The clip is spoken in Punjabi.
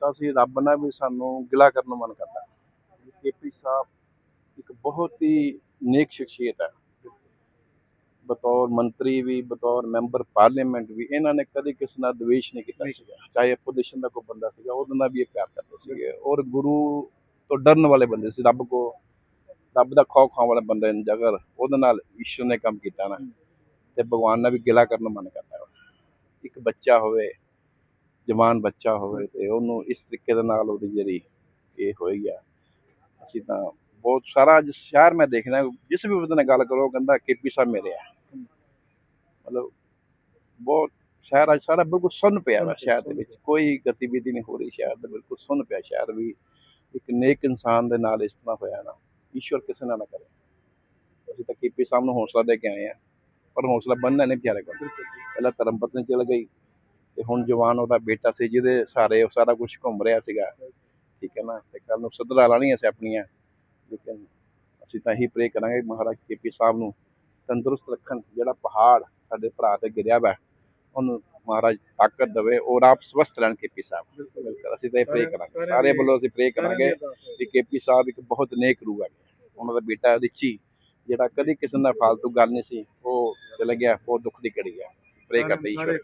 ਤਾਂ ਅਸੀਂ ਰੱਬ ਨਾਲ ਵੀ ਸਾਨੂੰ ਗਿਲਾ ਕਰਨ ਨੂੰ ਮਨ ਕਰਦਾ ਕੇਪੀ ਸਾਹਿਬ ਇੱਕ ਬਹੁਤ ਹੀ ਨੇਕ ਸ਼ਖਸੀਅਤ ਹੈ। ਬਤੌਰ ਮੰਤਰੀ ਵੀ ਬਤੌਰ ਮੈਂਬਰ ਪਾਰਲੀਮੈਂਟ ਵੀ ਇਹਨਾਂ ਨੇ ਕਦੇ ਕਿਸੇ ਨਾਲ ਦਵੇਸ਼ ਨਹੀਂ ਕੀਤਾ ਸੀਗਾ। ਚਾਹੇ ਆਪੋਜੀਸ਼ਨ ਦਾ ਕੋਈ ਬੰਦਾ ਸੀਗਾ ਉਹਦੇ ਨਾਲ ਵੀ ਇਹ ਪਿਆਰ ਕਰਦੇ ਸੀਗੇ। ਔਰ ਗੁਰੂ ਤੋਂ ਡਰਨ ਵਾਲੇ ਬੰਦੇ ਸੀ ਰੱਬ ਕੋ। ਰੱਬ ਦਾ ਖੌਫ ਖਾਣ ਵਾਲੇ ਬੰਦੇ ਨੇ ਜਗਰ ਉਹਦੇ ਨਾਲ ਈਸ਼ਵਰ ਨੇ ਕੰਮ ਕੀਤਾ ਨਾ ਤੇ ਭਗਵਾਨ ਨਾਲ ਵੀ ਗਿਲਾ ਕਰਨ ਨੂੰ ਮਨ ਕਰਦਾ। ਇੱਕ ਬੱਚਾ ਹੋਵੇ ਜਵਾਨ ਬੱਚਾ ਹੋਵੇ ਤੇ ਉਹਨੂੰ ਇਸ ਤਰੀਕੇ ਦੇ ਨਾਲ ਉਹਦੀ ਜਿਹੜੀ ਇਹ ਹੋਈ ਆ ਅਸੀਂ ਤਾਂ ਬਹੁਤ ਸਾਰਾ ਅੱਜ ਸ਼ਹਿਰ ਮੈਂ ਦੇਖਦਾ ਜਿਸ ਵੀ ਬੰਦੇ ਨਾਲ ਗੱਲ ਕਰੋ ਕਹਿੰਦਾ ਕੇਪੀ ਸਾਹਿਬ ਮੇਰੇ ਆ। ਮਤਲਬ ਬਹੁਤ ਸ਼ਹਿਰ ਅੱਜ ਸਾਰਾ ਬਿਲਕੁਲ ਸੁੰਨ ਪਿਆ ਵਾ ਸ਼ਹਿਰ ਦੇ ਵਿੱਚ। ਕੋਈ ਗਤੀਵਿਧੀ ਨਹੀਂ ਹੋ ਰਹੀ ਸ਼ਹਿਰ ਦੇ ਬਿਲਕੁਲ ਸੁੰਨ ਪਿਆ ਸ਼ਹਿਰ ਵੀ। ਇੱਕ ਨੇਕ ਇਨਸਾਨ ਦੇ ਨਾਲ ਇਸ ਤਰ੍ਹਾਂ ਹੋਇਆ ਨਾ ਈਸ਼ਵਰ ਕਿਸੇ ਨਾਲ ਨਾ ਕਰੇ। ਅਸੀਂ ਤਾਂ ਕੇਪੀ ਸਾਹਿਬ ਨੂੰ ਹੌਸਲਾ ਦੇ ਕੇ ਆਏ ਆ ਪਰ ਹੌਸਲਾ ਬੰਨਣਾ ਨਹੀਂ ਪਿਆਰੇ ਕੋਲ। ਪਹਿਲਾਂ ਧਰਮ ਪਤਨੀ ਚਲ ਗਈ ਤੇ ਹੁਣ ਜਵਾਨ ਉਹਦਾ ਬੇਟਾ ਸੀ ਜਿਹਦੇ ਸਾਰੇ ਉਹ ਸਾਰਾ ਕੁਝ ਘੁੰਮ ਰਿਹਾ ਸੀਗਾ। ਠੀਕ ਹੈ ਨਾ? ਤੇ ਕੱਲ ਨੂੰ ਸਦਰਾ ਲਾਣੀਆਂ ਸੀ ਆਪਣੀਆਂ। ਲੇਕਿਨ ਅਸੀਂ ਤਾਂ ਇਹੀ ਪ੍ਰੇ ਕਰਾਂਗੇ ਕਿ ਮਹਾਰਾਜ ਕੇਪੀ ਸਾਹਿਬ ਨੂੰ ਤੰਦਰੁਸਤ ਰੱਖਣ ਜਿਹੜਾ ਪਹਾੜ ਸਾਡੇ ਭਰਾ ਤੇ ਗਿਰਿਆ ਵਾ ਉਹਨੂੰ ਮਹਾਰਾਜ ਤਾਕਤ ਦੇਵੇ ਔਰ ਆਪ ਸਵਸਥ ਰਹਿਣ ਕੇਪੀ ਸਾਹਿਬ। ਬਿਲਕੁਲ। ਅਸੀਂ ਤਾਂ ਇਹ ਪ੍ਰੇ ਕਰਾਂਗੇ। ਸਾਰੇ ਵੱਲੋਂ ਅਸੀਂ ਪ੍ਰੇ ਕਰਾਂਗੇ ਕਿ ਕੇਪੀ ਸਾਹਿਬ ਇੱਕ ਬਹੁਤ ਨੇਕ ਰੂਹ ਹੈ ਉਹਨਾਂ ਦਾ ਬੇਟਾ ਰਿਚੀ ਜਿਹੜਾ ਕਦੀ ਕਿਸੇ ਨਾਲ ਫਾਲਤੂ ਗੱਲ ਨਹੀਂ ਸੀ ਉਹ ਚਲੇ ਗਿਆ ਉਹ ਦੁੱਖ ਦੀ ਘੜੀ ਹੈ ਪ੍ਰੇ ਕਰਦੇ ਈਸ਼ਵਰ।